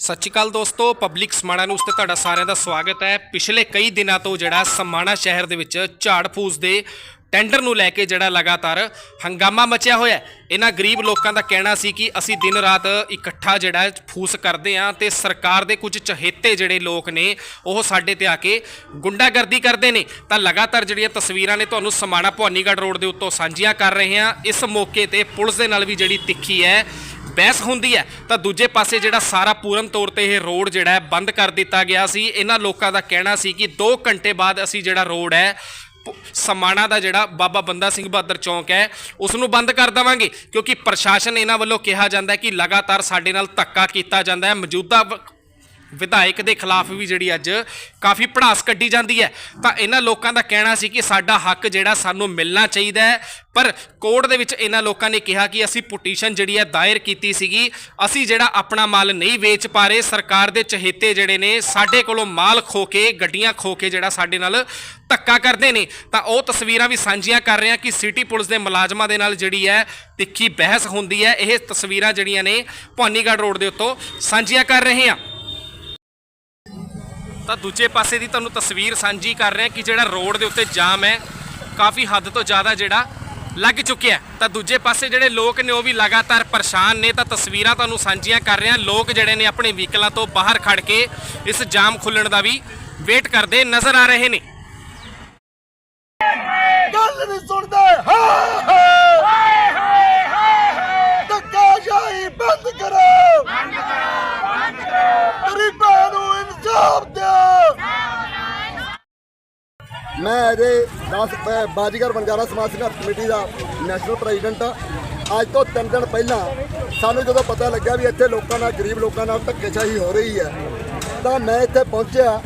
ਸਤਿ ਸ਼੍ਰੀ ਅਕਾਲ ਦੋਸਤੋ, public Samana news ਤੇ ਤੁਹਾਡਾ ਸਾਰਿਆਂ ਦਾ ਸਵਾਗਤ ਹੈ। ਪਿਛਲੇ ਕਈ ਦਿਨਾਂ ਤੋਂ ਜਿਹੜਾ ਸਮਾਣਾ ਸ਼ਹਿਰ ਦੇ ਵਿੱਚ ਝਾੜ ਫੂਸ ਦੇ ਟੈਂਡਰ ਨੂੰ ਲੈ ਕੇ ਜਿਹੜਾ ਲਗਾਤਾਰ ਹੰਗਾਮਾ ਮਚਿਆ ਹੋਇਆ ਹੈ। ਇਹਨਾਂ ਗਰੀਬ ਲੋਕਾਂ ਦਾ ਕਹਿਣਾ ਸੀ ਕਿ ਅਸੀਂ ਦਿਨ ਰਾਤ ਇਕੱਠਾ ਜਿਹੜਾ ਫੂਸ ਕਰਦੇ ਹਾਂ ਤੇ ਸਰਕਾਰ ਦੇ ਕੁਝ ਚਹੇਤੇ ਜਿਹੜੇ ਲੋਕ ਨੇ, ਉਹ ਸਾਡੇ ਤੇ ਆ ਕੇ ਗੁੰਡਾਗਰਦੀ ਕਰਦੇ ਨੇ। ਤਾਂ ਲਗਾਤਾਰ ਜਿਹੜੀਆਂ ਤਸਵੀਰਾਂ ਨੇ ਤੁਹਾਨੂੰ ਸਮਾਣਾ ਭਵਾਨੀਗੜ੍ਹ ਰੋਡ ਦੇ ਉੱਤੋਂ ਸਾਂਝੀਆਂ ਕਰ ਰਹੇ ਹਾਂ। ਇਸ ਮੌਕੇ ਤੇ ਪੁਲਿਸ ਦੇ ਨਾਲ ਵੀ ਜਿਹੜੀ ਤਿੱਖੀ ਹੈ ਬਹਿਸ ਹੁੰਦੀ ਹੈ, ਤਾਂ ਦੂਜੇ ਪਾਸੇ ਜਿਹੜਾ ਸਾਰਾ ਪੂਰਨ ਤੌਰ ਤੇ ਇਹ ਰੋਡ ਜਿਹੜਾ ਹੈ ਬੰਦ ਕਰ ਦਿੱਤਾ ਗਿਆ ਸੀ। ਇਹਨਾਂ ਲੋਕਾਂ ਦਾ ਕਹਿਣਾ ਸੀ ਕਿ 2 ਘੰਟੇ ਬਾਅਦ ਅਸੀਂ ਜਿਹੜਾ ਰੋਡ ਹੈ ਸਮਾਣਾ ਦਾ ਜਿਹੜਾ ਬਾਬਾ ਬੰਦਾ ਸਿੰਘ ਬਹਾਦਰ ਚੌਂਕ ਹੈ ਉਸ ਨੂੰ ਬੰਦ ਕਰ ਦੇਵਾਂਗੇ। ਕਿਉਂਕਿ ਪ੍ਰਸ਼ਾਸਨ ਇਹਨਾਂ ਵੱਲੋਂ ਕਿਹਾ ਜਾਂਦਾ ਹੈ ਕਿ ਲਗਾਤਾਰ ਸਾਡੇ ਨਾਲ ਧੱਕਾ ਕੀਤਾ ਜਾਂਦਾ ਹੈ। ਮੌਜੂਦਾ ਵਿਧਾਇਕ ਦੇ ਖਿਲਾਫ ਵੀ ਜਿਹੜੀ ਅੱਜ ਕਾਫੀ ਪੜਾਸ ਕੱਢੀ ਜਾਂਦੀ ਹੈ। ਤਾਂ ਇਹਨਾਂ ਲੋਕਾਂ ਦਾ ਕਹਿਣਾ ਸੀ ਕਿ ਸਾਡਾ ਹੱਕ ਜਿਹੜਾ ਸਾਨੂੰ ਮਿਲਣਾ ਚਾਹੀਦਾ ਹੈ। ਪਰ ਕੋਰਟ ਦੇ ਵਿੱਚ ਇਹਨਾਂ ਲੋਕਾਂ ਨੇ ਕਿਹਾ ਕਿ ਅਸੀਂ ਪਟੀਸ਼ਨ ਜਿਹੜੀ ਹੈ ਦਾਇਰ ਕੀਤੀ ਸੀਗੀ। ਅਸੀਂ ਜਿਹੜਾ ਆਪਣਾ ਮਾਲ ਨਹੀਂ ਵੇਚ ਪਾ ਰਹੇ, ਸਰਕਾਰ ਦੇ ਚਹੇਤੇ ਜਿਹੜੇ ਨੇ, ਸਾਡੇ ਕੋਲੋਂ ਮਾਲ ਖੋ ਕੇ, ਗੱਡੀਆਂ ਖੋ ਕੇ ਜਿਹੜਾ ਸਾਡੇ ਨਾਲ ਧੱਕਾ ਕਰਦੇ ਨੇ। ਤਾਂ ਉਹ ਤਸਵੀਰਾਂ ਵੀ ਸਾਂਝੀਆਂ ਕਰ ਰਹੇ ਹਾਂ ਕਿ ਸਿਟੀ ਪੁਲਿਸ ਦੇ ਮੁਲਾਜ਼ਮਾਂ ਦੇ ਨਾਲ ਜਿਹੜੀ ਹੈ ਤਿੱਖੀ ਬਹਿਸ ਹੁੰਦੀ ਹੈ। ਇਹ ਤਸਵੀਰਾਂ ਜਿਹੜੀਆਂ ਨੇ ਭਵਾਨੀਗੜ੍ਹ ਰੋਡ ਦੇ ਉੱਤੋਂ ਸਾਂਝੀਆਂ ਕਰ ਰਹੇ ਹਾਂ। ਤਾਂ ਦੂਜੇ ਪਾਸੇ ਦੀ ਤੁਹਾਨੂੰ ਤਸਵੀਰ ਸਾਂਝੀ ਕਰ ਰਹੇ ਹਾਂ ਕਿ ਜਿਹੜਾ ਰੋਡ ਦੇ ਉੱਤੇ ਜਾਮ ਹੈ, ਕਾਫੀ ਹੱਦ ਤੋਂ ਜ਼ਿਆਦਾ ਜਿਹੜਾ ਲੱਗ ਚੁੱਕਿਆ ਤਾਂ ਦੂਜੇ ਪਾਸੇ ਜਿਹੜੇ ਲੋਕ ਨੇ ਉਹ ਵੀ ਲਗਾਤਾਰ ਪਰੇਸ਼ਾਨ ਨੇ, ਤਾਂ ਤਸਵੀਰਾਂ ਤੁਹਾਨੂੰ ਸਾਂਝੀਆਂ ਕਰ ਰਹੇ ਹਾਂ। ਲੋਕ ਜਿਹੜੇ ਨੇ ਆਪਣੇ ਵਹੀਕਲਾਂ ਤੋਂ ਬਾਹਰ ਖੜ ਕੇ ਇਸ ਜਾਮ ਖੁੱਲਣ ਦਾ ਵੀ ਵੇਟ ਕਰਦੇ ਨਜ਼ਰ ਆ ਰਹੇ ਨੇ ਗੱਲ ਨਹੀਂ ਸੁਣਦੇ ਹਾਏ ਹਾਏ ਹਾਏ ਹਾਏ ਧੱਕਾ ਸ਼ਾਹੀ ਬੰਦ ਕਰੋ ਬੰਦ ਕਰੋ ਬੰਦ ਕਰੋ ਗਰੀਬਾਂ ਨੂੰ ਇਨਸਾਫ ਦਿਓ ਮੈਂ ਅਜੇ 10 ਬਾਜੀਗਰ ਬੰਜਾਰਾ ਸਮਾਜ ਸੰਘਰਸ਼ ਕਮੇਟੀ ਦਾ ਨੈਸ਼ਨਲ ਪ੍ਰੈਜ਼ੀਡੈਂਟ ਆ ਅੱਜ ਤੋਂ 3 ਦਿਨ ਪਹਿਲਾਂ ਸਾਨੂੰ ਜਦੋਂ ਪਤਾ ਲੱਗਿਆ ਵੀ ਇੱਥੇ ਲੋਕਾਂ ਨਾਲ, ਗਰੀਬ ਲੋਕਾਂ ਨਾਲ ਧੱਕੇਸ਼ਾਹੀ ਹੋ ਰਹੀ ਹੈ, ਤਾਂ ਮੈਂ ਇੱਥੇ ਪਹੁੰਚਿਆ,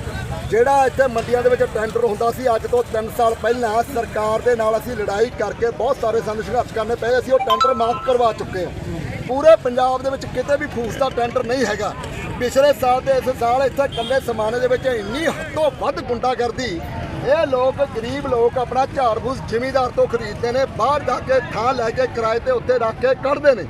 ਜਿਹੜਾ ਇੱਥੇ ਮੰਡੀਆਂ ਦੇ ਵਿੱਚ ਟੈਂਡਰ ਹੁੰਦਾ ਸੀ, ਅੱਜ ਤੋਂ 3 ਸਾਲ ਪਹਿਲਾਂ ਸਰਕਾਰ ਦੇ ਨਾਲ ਅਸੀਂ ਲੜਾਈ ਕਰਕੇ ਬਹੁਤ ਸਾਰੇ ਸਾਨੂੰ ਸੰਘਰਸ਼ ਕਰਨੇ ਪਏ, ਅਸੀਂ ਉਹ ਟੈਂਡਰ ਮਾਫ ਕਰਵਾ ਚੁੱਕੇ ਹਾਂ। ਪੂਰੇ ਪੰਜਾਬ ਦੇ ਵਿੱਚ ਕਿਤੇ ਵੀ ਫੂਸ ਦਾ ਟੈਂਡਰ ਨਹੀਂ ਹੈਗਾ। ਪਿਛਲੇ ਸਾਲ ਤੇ ਇਸ ਸਾਲ ਇੱਥੇ ਕੱਲੇ ਸਮਾਨੇ ਦੇ ਵਿੱਚ ਇੰਨੀ ਹੱਦੋਂ ਵੱਧ ਗੁੰਡਾਗਰਦੀ ਇਹ ਲੋਕ, ਗਰੀਬ ਲੋਕ ਆਪਣਾ ਝਾੜ ਫੂਸ ਜ਼ਿਮੀਦਾਰ ਤੋਂ ਖਰੀਦਦੇ ਨੇ, ਬਾਹਰ ਜਾ ਕੇ ਥਾਂ ਲੈ ਕੇ ਕਿਰਾਏ ਤੇ ਉੱਤੇ ਰੱਖ ਕੇ ਕੱਢਦੇ ਨੇ।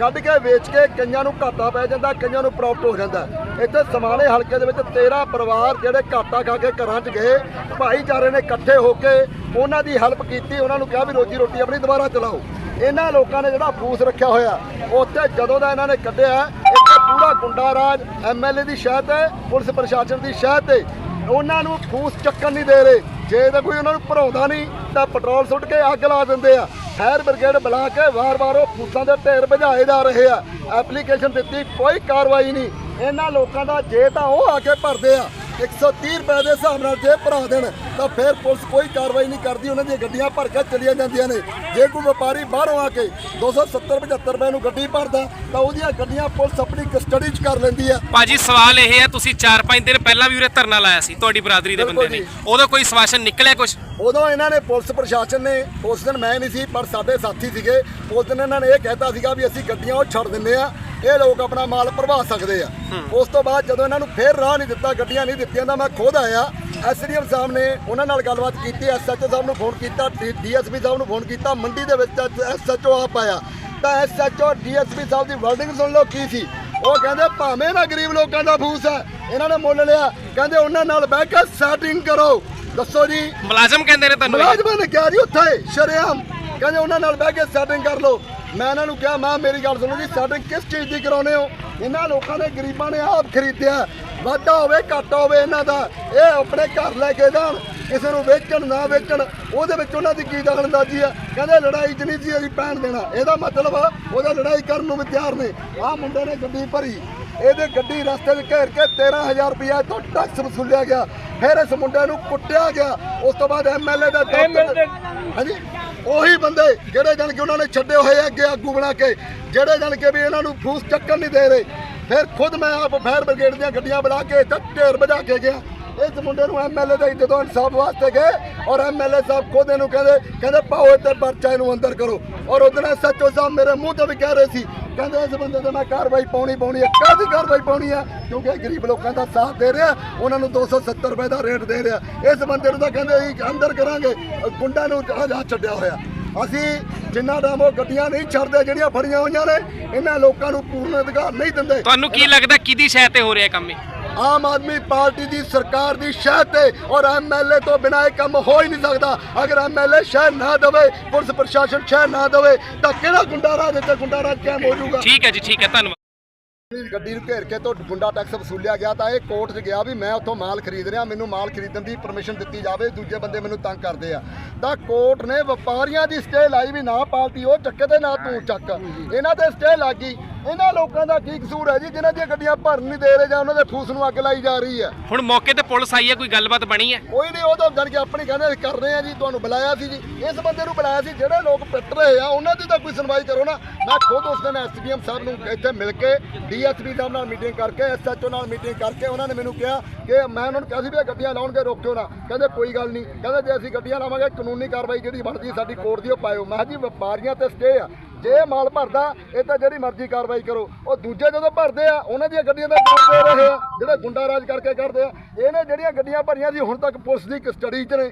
ਕੱਢ ਕੇ ਵੇਚ ਕੇ ਕਈਆਂ ਨੂੰ ਘਾਟਾ ਪੈ ਜਾਂਦਾ, ਕਈਆਂ ਨੂੰ ਪ੍ਰੋਫਿਟ ਹੋ ਜਾਂਦਾ। ਇੱਥੇ ਸਮਾਣੇ ਹਲਕੇ ਦੇ ਵਿੱਚ 13 ਪਰਿਵਾਰ ਜਿਹੜੇ ਘਾਟਾ ਖਾ ਕੇ ਘਰਾਂ 'ਚ ਗਏ, ਭਾਈਚਾਰੇ ਨੇ ਇਕੱਠੇ ਹੋ ਕੇ ਉਹਨਾਂ ਦੀ ਹੈਲਪ ਕੀਤੀ, ਉਹਨਾਂ ਨੂੰ ਕਿਹਾ ਵੀ ਰੋਜੀ ਰੋਟੀ ਆਪਣੀ ਦੁਬਾਰਾ ਚਲਾਓ। ਇਹਨਾਂ ਲੋਕਾਂ ਨੇ ਜਿਹੜਾ ਫੂਸ ਰੱਖਿਆ ਹੋਇਆ, ਉੱਥੇ ਜਦੋਂ ਦਾ ਇਹਨਾਂ ਨੇ ਕੱਢਿਆ, ਇੱਥੇ ਪੂਰਾ ਗੁੰਡਾ ਰਾਜ ਐਮਐਲਏ ਦੀ ਸ਼ਹਿ ਤੇ, ਪੁਲਿਸ ਪ੍ਰਸ਼ਾਸਨ ਦੀ ਸ਼ਹਿ ਤੇ। ਉਹਨਾਂ ਨੂੰ ਫੂਸ ਚੱਕਣ ਨਹੀਂ ਦੇ ਰਹੇ। ਜੇ ਤਾਂ ਕੋਈ ਉਹਨਾਂ ਨੂੰ ਭਰਾਉਂਦਾ ਨਹੀਂ, ਤਾਂ ਪੈਟਰੋਲ ਸੁੱਟ ਕੇ ਅੱਗ ਲਾ ਦਿੰਦੇ ਆ। ਫਾਇਰ ਬ੍ਰਿਗੇਡ ਬੁਲਾ ਕੇ ਵਾਰ-ਵਾਰ ਉਹ ਫੂਸਾਂ ਦੇ ਢੇਰ ਭਜਾਏ ਜਾ ਰਹੇ ਆ। ਐਪਲੀਕੇਸ਼ਨ ਦਿੱਤੀ, ਕੋਈ ਕਾਰਵਾਈ ਨਹੀਂ। ਇਹਨਾਂ ਲੋਕਾਂ ਦਾ ਜੇ ਤਾਂ ਉਹ ਆ ਕੇ ਭਰਦੇ ਆ। 130 ਰੁਪਏ ਦੇ ਹਿਸਾਬ ਨਾਲ ਜੇ ਭਰਾ ਦੇਣ ਤਾਂ ਫਿਰ ਪੁਲਿਸ ਕੋਈ ਕਾਰਵਾਈ ਨਹੀਂ ਕਰਦੀ ਉਹਨਾਂ ਦੀਆਂ ਗੱਡੀਆਂ ਭਰ ਕੇ ਚਲੀਆਂ ਜਾਂਦੀਆਂ ਨੇ। ਜੇ ਕੋਈ ਵਪਾਰੀ ਬਾਹਰੋਂ ਆ ਕੇ 270 75 ਰੁਪਏ ਨੂੰ ਗੱਡੀ ਭਰਦਾ ਤਾਂ ਉਹਦੀਆਂ ਗੱਡੀਆਂ ਪੁਲਿਸ ਆਪਣੀ ਕਸਟਡੀ 'ਚ ਕਰ ਲੈਂਦੀ ਆ। ਭਾਜੀ ਸਵਾਲ ਇਹ ਹੈ ਤੁਸੀਂ 4-5 ਦਿਨ ਪਹਿਲਾਂ ਵੀ ਉਰੇ ਧਰਨਾ ਲਾਇਆ ਸੀ ਤੁਹਾਡੀ ਬਰਾਦਰੀ ਦੇ ਬੰਦੇ ਨੇ। ਉਦੋਂ ਕੋਈ ਸਵਾਸ਼ਨ ਨਿਕਲਿਆ ਕੁਝ ਉਦੋਂ ਇਹਨਾਂ ਨੇ ਪੁਲਿਸ ਪ੍ਰਸ਼ਾਸਨ ਨੇ ਉਸ ਦਿਨ ਮੈਂ ਨਹੀਂ ਸੀ ਪਰ ਸਾਡੇ ਸਾਥੀ ਸੀਗੇ। ਉਸ ਦਿਨ ਇਹਨਾਂ ਨੇ ਇਹ ਕਹਿਤਾ ਸੀਗਾ ਵੀ ਅਸੀਂ ਗੱਡੀਆਂ ਉਹ ਛੱਡ ਦਿੰਦੇ ਆ ਇਹ ਲੋਕ ਆਪਣਾ ਮਾਲ ਭਰਵਾ ਸਕਦੇ ਆ। ਉਸ ਤੋਂ ਬਾਅਦ ਜਦੋਂ ਇਹਨਾਂ ਨੂੰ ਫੇਰ ਰਾਹ ਨਹੀਂ ਦਿੱਤਾ ਗੱਡੀਆਂ ਨਹੀਂ ਦਿੱਤੀਆਂ ਤਾਂ ਮੈਂ ਖੁਦ ਆਇਆ। ਐਸਡੀਐਮ ਸਾਹਿਬ ਨੇ ਉਹਨਾਂ ਨਾਲ ਗੱਲਬਾਤ ਕੀਤੀ ਐਸਐਚਓ ਸਾਹਿਬ ਨੂੰ ਫੋਨ ਕੀਤਾ ਡੀਐਸਪੀ ਸਾਹਿਬ ਨੂੰ ਫੋਨ ਕੀਤਾ ਮੰਡੀ ਦੇ ਵਿੱਚ ਐਸਐਚਓ ਆਪ ਆਇਆ। ਤਾਂ ਐਸਐਚਓ ਡੀਐਸਪੀ ਸਾਹਿਬ ਦੀ ਵਰਡਿੰਗ ਸੁਣ ਲਓ ਕੀ ਸੀ। ਉਹ ਕਹਿੰਦੇ ਭਾਵੇਂ ਨਾ ਗਰੀਬ ਲੋਕਾਂ ਦਾ ਫੂਸ ਹੈ। ਇਹਨਾਂ ਨੇ ਮੁੱਲ ਲਿਆ। ਕਹਿੰਦੇ ਉਹਨਾਂ ਨਾਲ ਬਹਿ ਕੇ ਸੈਟਿੰਗ ਕਰੋ। ਦੱਸੋ ਜੀ। ਮੁਲਾਜ਼ਮ ਕਹਿੰਦੇ ਨੇ ਤੁਹਾਨੂੰ? ਮੁਲਾਜ਼ਮਾਂ ਨੇ ਕਿਹਾ ਜੀ ਉੱਥੇ ਸ਼ਰੇਆਮ। ਕਹਿੰਦੇ ਉਹਨਾਂ ਨਾਲ ਬਹਿ ਕੇ ਸੈਟਿੰਗ ਕਰ ਲਓ। ਮੈਂ ਇਹਨਾਂ ਨੂੰ ਕਿਹਾ, ਮੈਂ ਮੇਰੀ ਗੱਲ ਸੁਣੋ ਜੀ ਸੈਟਿੰਗ ਕਿਸ ਚੀਜ਼ ਦੀ ਕਰਾਉਨੇ ਹੋ? ਇਹਨਾਂ ਲੋਕਾਂ ਨੇ, ਗਰੀਬਾਂ ਨੇ ਆਪ ਖਰੀਦਿਆ। ਵਾਧਾ ਹੋਵੇ, ਘਾਟਾ ਹੋਵੇ ਇਹਨਾਂ ਦਾ, ਇਹ ਆਪਣੇ ਘਰ ਲੈ ਕੇ ਜਾਣ, ਕਿਸੇ ਨੂੰ ਵੇਚਣ, ਨਾ ਵੇਚਣ, ਉਹਦੇ ਵਿੱਚ ਉਹਨਾਂ ਦੀ ਕੀ ਦਖਲਅੰਦਾਜ਼ੀ ਆ? ਕਹਿੰਦੇ ਲੜਾਈ 'ਚ ਨਹੀਂ ਸੀ ਅਸੀਂ ਪੈਣ ਦੇਣਾ। ਇਹਦਾ ਮਤਲਬ ਉਹਦਾ ਲੜਾਈ ਕਰਨ ਨੂੰ ਵੀ ਤਿਆਰ ਨੇ। ਆਹ ਮੁੰਡੇ ਨੇ ਗੱਡੀ ਭਰੀ। ਇਹਦੇ ਗੱਡੀ ਰਸਤੇ 'ਚ ਘੇਰ ਕੇ 13000 ਰੁਪਇਆ ਤੋਂ ਟੈਕਸ ਵਸੂਲਿਆ ਗਿਆ। ਫਿਰ ਇਸ ਮੁੰਡੇ ਨੂੰ ਕੁੱਟਿਆ ਗਿਆ। ਉਸ ਤੋਂ ਬਾਅਦ ਐਮਐਲਏ ਦਾ ਦਫ਼ਤਰ ਹਾਂਜੀ? ਉਹੀ ਬੰਦੇ ਜਿਹੜੇ ਜਾਣ ਕੇ ਉਹਨਾਂ ਨੇ ਛੱਡੇ ਹੋਏ ਆ ਅੱਗੇ ਆਗੂ ਬਣਾ ਕੇ ਜਿਹੜੇ ਜਾਣ ਕੇ ਵੀ ਇਹਨਾਂ ਨੂੰ ਫੂਸ ਚੱਕਣ ਨਹੀਂ ਦੇ ਰਹੇ। ਫਿਰ ਖੁਦ ਮੈਂ ਆਪ ਫਾਇਰ ਬ੍ਰਿਗੇਡ ਦੀਆਂ ਗੱਡੀਆਂ ਬੁਲਾ ਕੇ ਇੱਥੇ ਢੇਰ ਵਜਾ ਕੇ ਗਿਆ। ਇਸ ਮੁੰਡੇ ਨੂੰ ਐਮਐਲਏ ਦੇ ਜਦੋਂ ਇਨਸਾਫ ਵਾਸਤੇ ਗਏ ਔਰ ਐਮਐਲਏ ਸਾਹਿਬ ਖੁਦ ਇਹਨੂੰ ਕਹਿੰਦੇ ਕਹਿੰਦੇ ਪਾਓ ਇੱਧਰ ਪਰਚਾ ਇਹਨੂੰ ਅੰਦਰ ਕਰੋ। ਔਰ ਉਹਦੇ ਸੱਚੋ ਸਾਹਿਬ ਮੇਰੇ ਮੂੰਹ ਤੇ ਵੀ ਕਹਿ ਰਹੇ ਸੀ, ਕਹਿੰਦੇ ਇਸ ਬੰਦੇ ਤੇ ਮੈਂ ਕਾਰਵਾਈ ਪਾਉਣੀ ਪਾਉਣੀ ਹੈ। ਕਾਹਦੀ ਕਾਰਵਾਈ ਪਾਉਣੀ ਹੈ? ਕਿਉਂਕਿ ਇਹ ਗਰੀਬ ਲੋਕਾਂ ਦਾ ਸਾਥ ਦੇ ਰਿਹਾ, ਉਹਨਾਂ ਨੂੰ 270 ਰੁਪਏ ਦਾ ਰੇਟ ਦੇ ਰਿਹਾ। ਇਸ ਬੰਦੇ ਨੂੰ ਤਾਂ ਕਹਿੰਦੇ ਅਸੀਂ ਅੰਦਰ ਕਰਾਂਗੇ, ਗੁੰਡਾ ਨੂੰ ਆਜ਼ਾਦ ਛੱਡਿਆ ਹੋਇਆ। ਅਸੀਂ ਜਿੰਨਾ ਟਾਈਮ ਉਹ ਗੱਡੀਆਂ ਨਹੀਂ ਛੱਡਦੇ, ਜਿਹੜੀਆਂ ਫੜੀਆਂ ਹੋਈਆਂ ਨੇ, ਇਹਨਾਂ ਲੋਕਾਂ ਨੂੰ ਪੂਰਨ ਅਧਿਕਾਰ ਨਹੀਂ ਦਿੰਦੇ। ਤੁਹਾਨੂੰ ਕੀ ਲੱਗਦਾ ਕਿਹਦੀ ਸ਼ਹਿ ਤੇ ਹੋ ਰਿਹਾ ਕੰਮ ਇਹ? ਆਮ ਆਦਮੀ ਪਾਰਟੀ ਦੀ ਸਰਕਾਰ ਦੀ ਸ਼ਹਿ ਤੇ ਔਰ ਐਮਐਲਏ ਤੋਂ ਬਿਨਾਂ ਇਹ ਕੰਮ ਹੋ ਹੀ ਨਹੀਂ ਸਕਦਾ। ਅਗਰ ਐਮਐਲਏ ਸ਼ਹਿ ਨਾ ਦੇਵੇ ਪੁਲਿਸ ਪ੍ਰਸ਼ਾਸਨ ਸ਼ਹਿ ਨਾ ਦੇਵੇ ਤਾਂ ਕਿਹੜਾ ਗੁੰਡਾ ਰਾਜ ਇੱਥੇ ਗੁੰਡਾ ਰਾਜ ਕਾਇਮ ਹੋ ਜਾਊਗਾ? ਠੀਕ ਹੈ ਜੀ ਠੀਕ ਹੈ ਧੰਨਵਾਦ। ਗੱਡੀ ਨੂੰ ਘੇਰ ਕੇ ਤੋਂ ਗੁੰਡਾ ਟੈਕਸ ਵਸੂਲਿਆ ਗਿਆ ਤਾਂ ਇਹ ਕੋਰਟ 'ਚ ਗਿਆ ਵੀ ਮੈਂ ਉੱਥੋਂ ਮਾਲ ਖਰੀਦ ਰਿਹਾ ਮੈਨੂੰ ਮਾਲ ਖਰੀਦਣ ਦੀ ਪਰਮਿਸ਼ਨ ਦਿੱਤੀ ਜਾਵੇ ਦੂਜੇ ਬੰਦੇ ਮੈਨੂੰ ਤੰਗ ਕਰਦੇ ਆ। ਤਾਂ ਕੋਰਟ ਨੇ ਵਪਾਰੀਆਂ ਦੀ ਸਟੇ ਲਾਈ ਵੀ ਨਾ ਪਾਲਤੀ ਉਹ ਚੱਕੇ ਤੇ ਨਾ ਤੂੰ ਚੱਕ। ਇਹਨਾਂ ਤੇ ਸਟੇ ਲੱਗੀ ਇਹਨਾਂ ਲੋਕਾਂ ਦਾ ਕੀ ਕਸੂਰ ਹੈ ਜੀ? ਜਿਨ੍ਹਾਂ ਦੀਆਂ ਗੱਡੀਆਂ ਭਰਨ ਨਹੀਂ ਦੇ ਰਹੇ ਜਾਂ ਉਹਨਾਂ ਦੇ ਫੂਸ ਨੂੰ ਅੱਗ ਲਾਈ ਜਾ ਰਹੀ ਹੈ। ਹੁਣ ਮੌਕੇ ਤੇ ਪੁਲਿਸ ਆਈ ਹੈ ਕੋਈ ਗੱਲਬਾਤ ਬਣੀ ਹੈ? ਕੋਈ ਨਹੀਂ ਉਹ ਤਾਂ ਜਾਣ ਕੇ ਆਪਣੀ ਕਹਿੰਦੇ ਅਸੀਂ ਕਰ ਰਹੇ ਆ ਜੀ ਤੁਹਾਨੂੰ ਬੁਲਾਇਆ ਸੀ ਜੀ। ਇਸ ਬੰਦੇ ਨੂੰ ਬੁਲਾਇਆ ਸੀ ਜਿਹੜੇ ਲੋਕ ਪਿੱਟ ਰਹੇ ਆ ਉਹਨਾਂ ਦੀ ਤਾਂ ਕੋਈ ਸੁਣਵਾਈ ਕਰੋ ਨਾ। ਮੈਂ ਖੁਦ ਉਸ ਦਿਨ ਐਸਡੀਐਮ ਸਾਹਿਬ ਨੂੰ ਇੱਥੇ ਮਿਲ ਕੇ ਡੀਐਸਪੀ ਸਾਹਿਬ ਨਾਲ ਮੀਟਿੰਗ ਕਰਕੇ ਐਸਐਚਓ ਨਾਲ ਮੀਟਿੰਗ ਕਰਕੇ ਉਹਨਾਂ ਨੇ ਮੈਨੂੰ ਕਿਹਾ ਕਿ ਮੈਂ ਉਹਨਾਂ ਨੂੰ ਕਿਹਾ ਸੀ ਵੀ ਇਹ ਗੱਡੀਆਂ ਲਾਉਣਗੇ ਰੋਕਿਓ ਨਾ। ਕਹਿੰਦੇ ਕੋਈ ਗੱਲ ਨਹੀਂ। ਕਹਿੰਦੇ ਜੇ ਅਸੀਂ ਗੱਡੀਆਂ ਲਾਵਾਂਗੇ ਕਾਨੂੰਨੀ ਕਾਰਵਾਈ ਜਿਹੜੀ ਬਣਦੀ ਸਾਡੀ ਕੋਰਟ ਦੀ ਉਹ ਪਾਇਓ। ਮੈਂ ਕਿਹਾ ਜੀ ਵਪਾਰੀਆਂ ਤੇ ਸਟੇ ਆ। ਜੇ ਮਾਲ ਭਰਦਾ, ਇਹ ਤਾਂ ਜਿਹੜੀ ਮਰਜ਼ੀ ਕਾਰਵਾਈ ਕਰੋ। ਉਹ ਦੂਜੇ ਜਦੋਂ ਭਰਦੇ ਆ, ਉਹਨਾਂ ਦੀਆਂ ਗੱਡੀਆਂ ਦਾ ਕੰਮ ਦੇ ਰਹੇ ਆ, ਜਿਹੜੇ ਗੁੰਡਾ ਰਾਜ ਕਰਕੇ ਕਰਦੇ ਆ। ਇਹਨੇ ਜਿਹੜੀਆਂ ਗੱਡੀਆਂ ਭਰੀਆਂ ਸੀ, ਹੁਣ ਤੱਕ ਪੁਲਿਸ ਦੀ ਕਸਟਡੀ 'ਚ ਨੇ।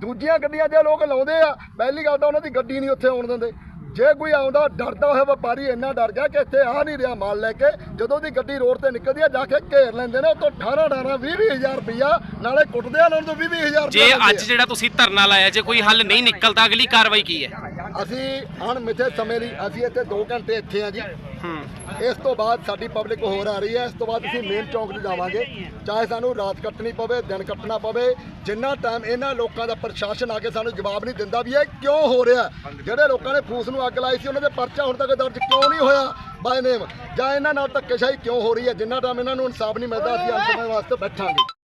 ਦੂਜੀਆਂ ਗੱਡੀਆਂ ਜੇ ਲੋਕ ਲਾਉਂਦੇ ਆ, ਪਹਿਲੀ ਗੱਲ ਤਾਂ ਉਹਨਾਂ ਦੀ ਗੱਡੀ ਨਹੀਂ ਉੱਥੇ ਆਉਣ ਦਿੰਦੇ। ਜੇ ਕੋਈ ਆਉਂਦਾ ਡਰਦਾ ਹੋਇਆ ਵਪਾਰੀ ਇੰਨਾ ਡਰ ਗਿਆ ਕਿ ਇੱਥੇ ਆ ਨਹੀਂ ਰਿਹਾ ਮਾਲ ਲੈ ਕੇ ਜਦੋਂ ਦੀ ਗੱਡੀ ਰੋਡ ਤੇ ਨਿਕਲਦੀ ਆ ਜਾ ਕੇ ਘੇਰ ਲੈਂਦੇ ਨੇ ਉਤੋਂ 18 18 20 ਹਜ਼ਾਰ ਰੁਪਈਆ ਨਾਲੇ ਕੁੱਟਦੇ ਆ ਉਹਨਾਂ ਤੋਂ 20 ਹਜ਼ਾਰ ਜੇ ਅੱਜ ਜਿਹੜਾ ਤੁਸੀਂ ਧਰਨਾ ਲਾਇਆ ਜੇ ਕੋਈ ਹੱਲ ਨਹੀਂ ਨਿਕਲਦਾ ਅਗਲੀ ਕਾਰਵਾਈ ਕੀ ਹੈ? ਅਸੀਂ ਅਣਮਿੱਥੇ ਸਮੇਂ ਲਈ ਅਸੀਂ ਇੱਥੇ 2 ਘੰਟੇ ਇੱਥੇ ਆ ਜੀ। ਇਸ ਤੋਂ ਬਾਅਦ ਸਾਡੀ ਪਬਲਿਕ ਹੋਰ ਆ ਰਹੀ ਹੈ। ਇਸ ਤੋਂ ਬਾਅਦ ਅਸੀਂ ਮੇਨ ਚੌਂਕ 'ਤੇ ਜਾਵਾਂਗੇ। ਚਾਹੇ ਸਾਨੂੰ ਰਾਤ ਕੱਟਣੀ ਪਵੇ, ਦਿਨ ਕੱਟਣਾ ਪਵੇ, ਜਿੰਨਾ ਟਾਈਮ ਇਹਨਾਂ ਲੋਕਾਂ ਦਾ ਪ੍ਰਸ਼ਾਸਨ ਆ ਕੇ ਸਾਨੂੰ ਜਵਾਬ ਨਹੀਂ ਦਿੰਦਾ ਵੀ ਇਹ ਕਿਉਂ ਹੋ ਰਿਹਾ। ਜਿਹੜੇ ਲੋਕਾਂ ਨੇ ਫੂਸ ਨੂੰ ਅੱਗ ਲਾਈ ਸੀ, ਉਹਨਾਂ ਦੇ ਪਰਚਾ ਹੁਣ ਤੱਕ ਦਰਜ ਕਿਉਂ ਨਹੀਂ ਹੋਇਆ? ਬਾਏ ਨੇਮ ਜਾਂ ਇਹਨਾਂ ਨਾਲ ਧੱਕੇਸ਼ਾਹੀ ਕਿਉਂ ਹੋ ਰਹੀ ਹੈ? ਜਿੰਨਾ ਟਾਈਮ ਇਹਨਾਂ ਨੂੰ ਇਨਸਾਫ ਨਹੀਂ ਮਿਲਦਾ, ਅਸੀਂ ਅੰਤ ਸਮੇਂ ਵਾਸਤੇ ਬੈਠਾਂਗੇ।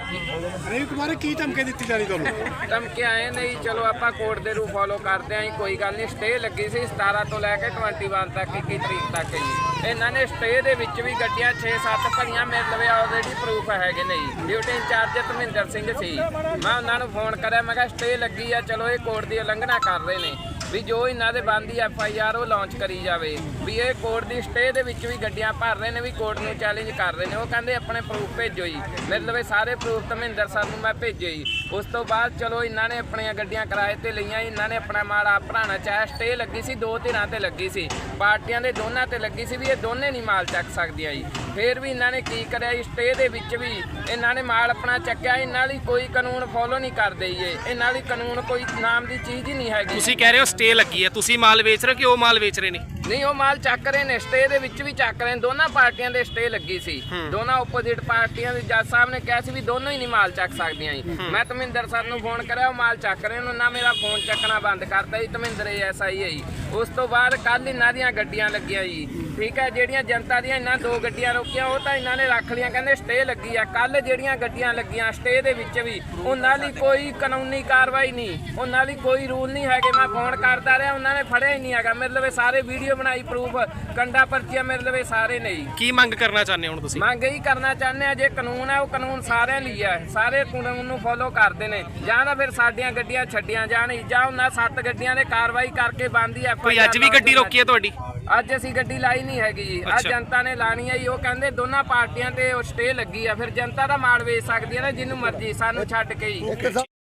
ਨਹੀਂ ਕੁਮਾਰ, ਕੀ ਧਮਕੀ ਦਿੱਤੀ ਜਾ ਤੁਹਾਨੂੰ? ਧਮਕੀ ਆਏ ਨਹੀਂ ਚਲੋ ਆਪਾਂ ਕੋਰਟ ਦੇ ਰੂ ਫੋਲੋ ਕਰਦੇ ਆਂ ਕੋਈ ਗੱਲ ਨਹੀਂ ਸਟੇ ਲੱਗੀ ਸੀ 17 ਤੋਂ ਲੈ ਕੇ 21 ਤੱਕ 21 ਤਰੀਕ ਤੱਕ ਜੀ। ਇਹਨਾਂ ਨੇ ਸਟੇ ਦੇ ਵਿੱਚ ਵੀ ਗੱਡੀਆਂ 6-7 ਭਰੀਆਂ, ਮੇਰੇ ਲਵੇ ਆਲਰੇਡੀ ਪ੍ਰੂਫ ਹੈਗੇ ਨੇ ਡਿਊਟੀ ਇੰਚਾਰਜ ਧਰਮਿੰਦਰ ਸਿੰਘ ਸੀ। ਮੈਂ ਉਹਨਾਂ ਨੂੰ ਫੋਨ ਕਰਿਆ, ਮੈਂ ਕਿਹਾ ਸਟੇ ਲੱਗੀ ਆ, ਚਲੋ ਇਹ ਕੋਰਟ ਦੀ ਉਲੰਘਣਾ ਕਰ ਰਹੇ ਨੇ। ਵੀ ਜੋ ਇਹਨਾਂ ਦੇ ਬੰਦੀ ਐਫ ਆਈ ਆਰ ਉਹ ਲਾਂਚ ਕਰੀ ਜਾਵੇ, ਵੀ ਇਹ ਕੋਰਟ ਦੀ ਸਟੇ ਦੇ ਵਿੱਚ ਵੀ ਗੱਡੀਆਂ ਭਰ ਰਹੇ ਨੇ, ਵੀ ਕੋਰਟ ਨੂੰ ਚੈਲੰਜ ਕਰ ਰਹੇ ਨੇ। ਉਹ ਕਹਿੰਦੇ ਆਪਣੇ ਪ੍ਰੂਫ ਭੇਜੋ ਜੀ। ਮਤਲਬ ਇਹ ਸਾਰੇ ਪ੍ਰੂਫ ਧਰਮਿੰਦਰ ਸਰ ਨੂੰ ਮੈਂ ਭੇਜੇ ਜੀ। ਉਸ ਤੋਂ ਬਾਅਦ ਚਲੋ ਇਹਨਾਂ ਨੇ ਆਪਣੀਆਂ ਗੱਡੀਆਂ ਕਿਰਾਏ ਤੇ ਲਈਆਂ, ਇਹਨਾਂ ਨੇ ਆਪਣਾ ਮਾਲ ਆਪ ਭਰਾਣਾ ਚਾਹਿਆ ਸਟੇ ਲੱਗੀ ਸੀ, ਦੋ ਧਿਰਾਂ ਤੇ ਲੱਗੀ ਸੀ। ਪਾਰਟੀਆਂ ਦੇ ਦੋਨਾਂ ਤੇ ਲੱਗੀ ਸੀ ਵੀ ਇਹ ਦੋਨੇ ਨਹੀਂ ਮਾਲ ਚੱਕ ਸਕਦੀਆਂ ਜੀ। ਫੇਰ ਵੀ ਇਹਨਾਂ ਨੇ ਕੀ ਕਰਿਆ ਜੀ ਸਟੇ ਦੇ ਵਿੱਚ ਵੀ ਇਹਨਾਂ ਨੇ ਮਾਲ ਆਪਣਾ ਚੱਕਿਆ, ਇਹਨਾਂ ਲਈ ਕੋਈ ਕਾਨੂੰਨ ਫੋਲੋ ਨਹੀਂ ਕਰਦੇ ਜੀ ਇਹਨਾਂ ਲਈ ਕਾਨੂੰਨ ਕੋਈ ਨਾਮ ਦੀ ਚੀਜ਼ ਹੀ ਨਹੀਂ ਹੈਗੀ। ਤੁਸੀਂ ਕਹਿ ਰਹੇ ਹੋ ਸਟੇ ਲੱਗੀ ਹੈ ਤੁਸੀਂ ਮਾਲ ਵੇਚ ਰਹੇ ਹੋ ਕਿ ਉਹ ਮਾਲ ਵੇਚ ਰਹੇ ਨੇ? ਨਹੀਂ ਉਹ ਮਾਲ ਚੱਕ ਰਹੇ ਨੇ ਸਟੇ ਦੇ ਵਿੱਚ ਵੀ ਚੱਕ ਰਹੇ ਨੇ। ਦੋਨਾਂ ਪਾਰਟੀਆਂ ਦੇ ਸਟੇ ਲੱਗੀ ਸੀ। ਦੋਨਾਂ ਆਪੋਜ਼ਿਟ ਪਾਰਟੀਆਂ ਦੇ ਜੱਜ ਸਾਹਿਬ ਨੇ ਕਿਹਾ ਸੀ ਵੀ ਦੋਨੋਂ ਹੀ ਨਹੀਂ ਮਾਲ ਚੱਕ ਸਕਦੀਆਂ ਜੀ। ਮੈਂ ਧਰਮਿੰਦਰ ਸਰ ਨੂੰ ਫੋਨ ਕਰਿਆ ਉਹ ਮਾਲ ਚੱਕ ਰਹੇ ਨੇ ਉਹਨਾਂ ਮੇਰਾ ਫੋਨ ਚੱਕਣਾ ਬੰਦ ਕਰਤਾ ਜੀ ਧਰਮਿੰਦਰ ਐਸਆਈ ਹੈ ਜੀ। ਉਸ ਤੋਂ ਬਾਅਦ ਕੱਲ ਇਹਨਾਂ ਦੀਆਂ ਗੱਡੀਆਂ ਲੱਗੀਆਂ ਜੀ। ਠੀਕ ਹੈ ਜਿਹੜੀਆਂ ਜਨਤਾ ਦੀਆਂ ਇਹਨਾਂ ਦੋ ਗੱਡੀਆਂ ਰੋਕੀਆਂ ਉਹ ਤਾਂ ਇਹਨਾਂ ਨੇ ਰੱਖ ਲਈਆਂ ਕਹਿੰਦੇ ਸਟੇ ਲੱਗੀ ਆ। ਕੱਲ ਜਿਹੜੀਆਂ ਗੱਡੀਆਂ ਲੱਗੀਆਂ ਸਟੇ ਦੇ ਵਿੱਚ ਵੀ ਉਹਨਾਂ ਲਈ ਕੋਈ ਕਾਨੂੰਨੀ ਕਾਰਵਾਈ ਨਹੀਂ ਉਹਨਾਂ ਲਈ ਕੋਈ ਰੂਲ ਨਹੀਂ ਹੈਗੇ। ਮੈਂ ਫੋਨ ਕਰਦਾ ਰਿਹਾ ਉਹਨਾਂ ਨੇ ਫੜਿਆ ਹੀ ਨਹੀਂ ਹੈਗਾ। ਮੇਰੇ ਲਵੇ ਸਾਰੇ ਵੀਡੀਓ ਬਣਾਈ ਪ੍ਰੂਫ ਕੰਡਾ ਪਰਚੀਆਂ ਮੇਰੇ ਲਵੇ ਸਾਰੇ ਨੇ ਜੀ। ਕੀ ਮੰਗ ਕਰਨਾ ਚਾਹੁੰਦੇ ਹੋ ਹੁਣ ਤੁਸੀਂ? ਮੰਗ ਇਹੀ ਕਰਨਾ ਚਾਹੁੰਦੇ ਆ ਜੇ ਕਾਨੂੰਨ ਹੈ ਉਹ ਕਾਨੂੰਨ ਸਾਰਿਆਂ ਲਈ ਹੈ। ਸਾਰੇ ਕਾਨੂੰਨ ਨੂੰ ਫੋਲੋ ਕਰਦੇ ਨੇ। ਜਾਂ ਤਾਂ ਫਿਰ ਸਾਡੀਆਂ ਗੱਡੀਆਂ ਛੱਡੀਆਂ ਜਾਣ ਜਾਂ ਉਹਨਾਂ ਸੱਤ ਗੱਡੀਆਂ ਦੇ ਕਾਰਵਾਈ ਕਰਕੇ ਬੰਦੀ ਐਫ ਕੋਈ ਅੱਜ ਵੀ ਗੱਡੀ ਰੋਕੀ ਹੈ ਤੁਹਾਡੀ? ਅੱਜ ਅਸੀਂ ਗੱਡੀ ਲਾਈ ਨਹੀਂ ਹੈਗੀ ਜੀ। ਅੱਜ। ਜਨਤਾ ਨੇ ਲਾਣੀ ਹੈ ਜੀ। ਉਹ ਕਹਿੰਦੇ ਦੋਨਾਂ ਪਾਰਟੀਆਂ ਤੇ ਉਹ ਸਟੇ ਲੱਗੀ ਆ। ਫਿਰ ਜਨਤਾ ਦਾ ਮਾਲ ਵੇਚ ਸਕਦੀ ਹੈ ਨਾ ਜਿਹਨੂੰ ਮਰਜ਼ੀ ਸਾਨੂੰ ਛੱਡ ਕੇ ਸਾ-